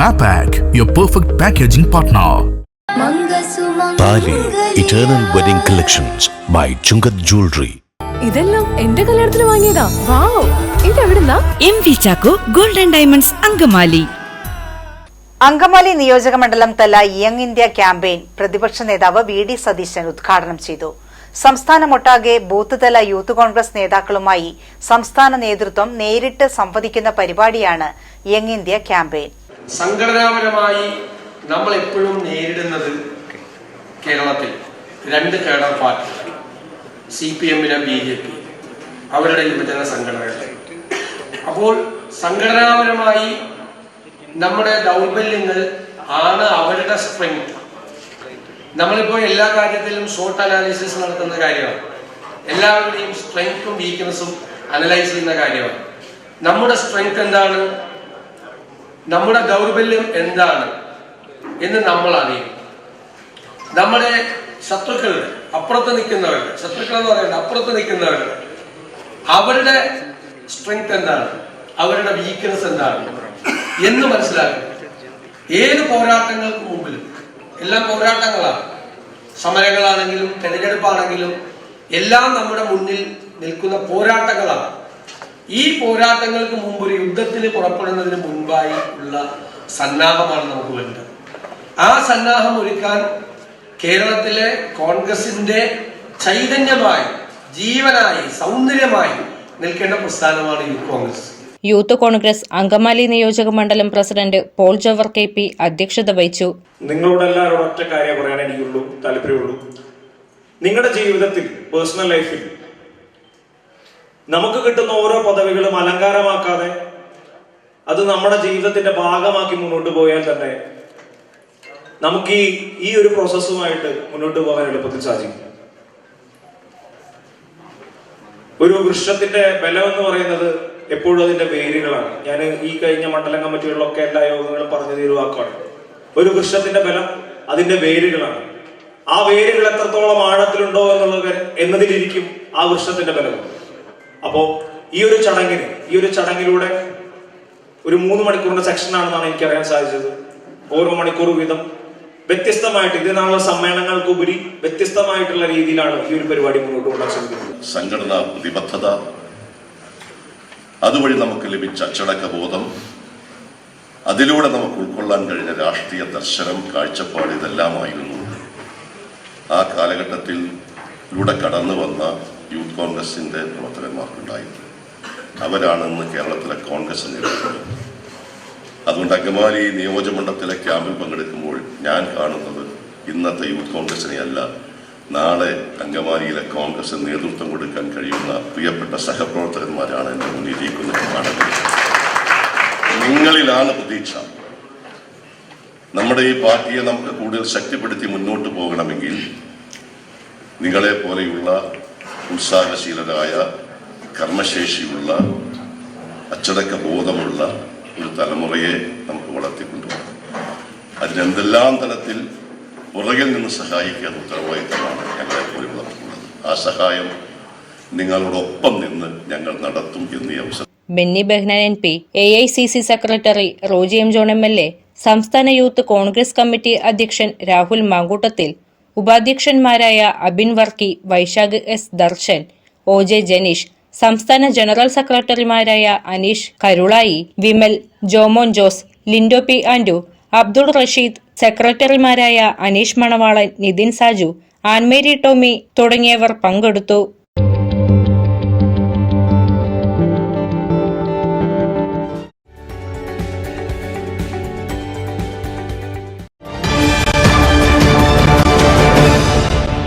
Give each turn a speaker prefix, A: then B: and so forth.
A: Mapac, your perfect packaging partner.
B: Thali eternal wedding collections by Chungath jewellery
C: ഇതെല്ലാം എന്റെ കല്യാണത്തിന് വാങ്ങിയതാ. Wow. ഇതെവിടുന്നാ?
D: M V Chacko golden diamonds Angamaly.
E: Angamaly നിയോജക മണ്ഡലം തല യങ് ഇന്ത്യ ക്യാമ്പയിൻ പ്രതിപക്ഷ നേതാവ് വി ഡി സതീശൻ ഉദ്ഘാടനം ചെയ്തു. സംസ്ഥാനമൊട്ടാകെ ബൂത്ത് തല യൂത്ത് കോൺഗ്രസ് നേതാക്കളുമായി സംസ്ഥാന നേതൃത്വം നേരിട്ട് സംവദിക്കുന്ന പരിപാടിയാണ് യങ് ഇന്ത്യ ക്യാമ്പയിൻ.
F: സംഘടനാപരമായി നമ്മൾ എപ്പോഴും നേരിടുന്നത് കേരളത്തിൽ രണ്ട് കേഡർ പാർട്ടികൾ സി പി എമ്മിനെ ബി ജെ പി അവരുടെ യുവജന സംഘടനകൾ. അപ്പോൾ സംഘടനാപരമായി നമ്മുടെ ദൗർബല്യങ്ങൾ ആണ് അവരുടെ സ്ട്രെങ്ത് നമ്മളിപ്പോൾ എല്ലാ കാര്യത്തിലും ഷോർട്ട് അനാലിസിസ് നടത്തുന്ന കാര്യമാണ്. എല്ലാവരുടെയും സ്ട്രെങ്ത്തും വീക്ക്നെസ്സും അനലൈസ് ചെയ്യുന്ന കാര്യമാണ്. നമ്മുടെ സ്ട്രെങ്ത് എന്താണ്? നമ്മുടെ ദൗർബല്യം എന്താണ് എന്ന് നമ്മൾ അറിയും. നമ്മുടെ ശത്രുക്കളുടെ അപ്പുറത്ത് നിൽക്കുന്നവരുടെ ശത്രുക്കൾ എന്ന് പറയുന്നത് അപ്പുറത്ത് നിൽക്കുന്നവരുടെ അവരുടെ സ്ട്രെങ്ത് എന്താണ്? അവരുടെ വീക്ക്നെസ് എന്താണ്? എന്ന് മനസ്സിലാക്കുക ഏത് പോരാട്ടങ്ങൾക്ക് മുമ്പിലും എല്ലാം പോരാട്ടങ്ങളാണ്. സമരങ്ങളാണെങ്കിലും തെരഞ്ഞെടുപ്പാണെങ്കിലും എല്ലാം നമ്മുടെ മുന്നിൽ നിൽക്കുന്ന പോരാട്ടങ്ങളാണ്. ഈ പോരാട്ടങ്ങൾക്ക് മുമ്പ് ഒരു യുദ്ധത്തിന് പുറപ്പെടുന്നതിന് മുൻപായി ഉള്ള സന്നാഹമാണ് നമുക്ക് വേണ്ടത്. ആ സന്നാഹം ഒരുക്കാൻ കേരളത്തിലെ കോൺഗ്രസിന്റെ ചൈതന്യമായി ജീവനായി സൗന്ദര്യമായി നിൽക്കേണ്ട പ്രസ്ഥാനമാണ് യൂത്ത് കോൺഗ്രസ്.
G: യൂത്ത് കോൺഗ്രസ് അങ്കമാലി നിയോജക മണ്ഡലം president Paul Jawar K P അധ്യക്ഷത വഹിച്ചു.
H: നിങ്ങളോട് എല്ലാവരോടും ഒറ്റ കാര്യം പറയാൻ എനിക്കുള്ളൂ താല്പര്യമുള്ളൂ. നിങ്ങളുടെ ജീവിതത്തിൽ പേഴ്സണൽ ലൈഫിൽ നമുക്ക് കിട്ടുന്ന ഓരോ പദവികളും അലങ്കാരമാക്കാതെ അത് നമ്മുടെ ജീവിതത്തിന്റെ ഭാഗമാക്കി മുന്നോട്ട് പോയാൽ തന്നെ നമുക്ക് ഈ ഈ ഒരു പ്രോസസ്സുമായിട്ട് മുന്നോട്ട് പോകാൻ എളുപ്പത്തിൽ സാധിക്കും. ഒരു വൃക്ഷത്തിന്റെ ബലം എന്ന് പറയുന്നത് എപ്പോഴും അതിന്റെ വേരുകളാണ്. ഞാൻ ഈ കഴിഞ്ഞ മണ്ഡലം കമ്മിറ്റികളിലൊക്കെ എല്ലാ യോഗങ്ങളും പറഞ്ഞു തീരുവാക്കാണ് ഒരു വൃക്ഷത്തിന്റെ ബലം അതിന്റെ വേരുകളാണ്. ആ വേരുകൾ എത്രത്തോളം ആഴത്തിലുണ്ടോ എന്നുള്ളത് എന്നതിലിരിക്കും ആ വൃക്ഷത്തിന്റെ ബലം അപ്പോ ഈ ഒരു ചടങ്ങിന് ഈ ഒരു ചടങ്ങിലൂടെ ഒരു മൂന്ന് മണിക്കൂറിന്റെ സെക്ഷൻ ആണെന്നാണ് എനിക്ക് അറിയാൻ സാധിച്ചത്. ഓരോ മണിക്കൂർ വീതം. വ്യത്യസ്തമായിട്ട് ഇതിനുള്ള സമ്മേളനങ്ങൾക്കുപരി വ്യത്യസ്തമായിട്ടുള്ള രീതിയിലാണ് ഈ ഒരു പരിപാടി മുന്നോട്ട് കൊണ്ടാൻ ശ്രമിക്കുന്നത്.
I: സംഘടനാ പ്രതിബദ്ധത അതുവഴി നമുക്ക് ലഭിച്ച അച്ചടക്ക ബോധം അതിലൂടെ നമുക്ക് ഉൾക്കൊള്ളാൻ കഴിഞ്ഞ രാഷ്ട്രീയ ദർശനം കാഴ്ചപ്പാട് ഇതെല്ലാമായിരുന്നു. ആ കാലഘട്ടത്തിൽ ലൂടെ കടന്നു വന്ന യൂത്ത് കോൺഗ്രസിന്റെ പ്രവർത്തകന്മാർക്കുണ്ടായത് അവരാണ് ഇന്ന് കേരളത്തിലെ കോൺഗ്രസ് നേതൃത്വം അതുകൊണ്ട് അങ്കമാലി നിയോജകമണ്ഡലത്തിലെ ക്യാമ്പിൽ പങ്കെടുക്കുമ്പോൾ ഞാൻ കാണുന്നത് ഇന്നത്തെ യൂത്ത് കോൺഗ്രസിനെ അല്ല നാളെ അങ്കമാലിയിലെ കോൺഗ്രസ് നേതൃത്വം കൊടുക്കാൻ കഴിയുന്ന പ്രിയപ്പെട്ട സഹപ്രവർത്തകന്മാരാണ് എന്റെ മുന്നിലിരിക്കുന്നത് നിങ്ങളിലാണ് പ്രതീക്ഷ. നമ്മുടെ ഈ പാർട്ടിയെ നമുക്ക് കൂടുതൽ ശക്തിപ്പെടുത്തി മുന്നോട്ട് പോകണമെങ്കിൽ നിങ്ങളെ പോലെയുള്ള ഉത്സാഹശീലരായ കർമ്മശേഷിയുള്ള അച്ചടക്ക ബോധമുള്ള ഒരു തലമുറയെ നമുക്ക് വളർത്തിക്കൊണ്ടുപോകണം. അതിനെന്തെല്ലാം തലത്തിൽ പുറകിൽ നിന്ന് സഹായിക്കാൻ ഉത്തരവാദിത്തമാണ് ഞങ്ങളെ പോലുള്ളവർക്കുള്ളത് ആ സഹായം നിങ്ങളോടൊപ്പം നിന്ന് ഞങ്ങൾ നടത്തും എന്നീ അവസരം
G: Benny Behanan M P A I C C secretary Roji M John M L A സംസ്ഥാന യൂത്ത് കോൺഗ്രസ് കമ്മിറ്റി അധ്യക്ഷൻ Rahul Mamkootathil ഉപാധ്യക്ഷന്മാരായ Abin Varkey Vaisakh S Darshan O J Janeesh സംസ്ഥാന ജനറൽ സെക്രട്ടറിമാരായ അനീഷ് കരുളായി വിമൽ ജോമോൻ ജോസ് ലിൻഡോ പി ആൻഡു അബ്ദുൾ റഷീദ് സെക്രട്ടറിമാരായ അനീഷ് മണവാളൻ നിതിൻ സാജു ആൻമേരി ടോമി തുടങ്ങിയവർ പങ്കെടുത്തു.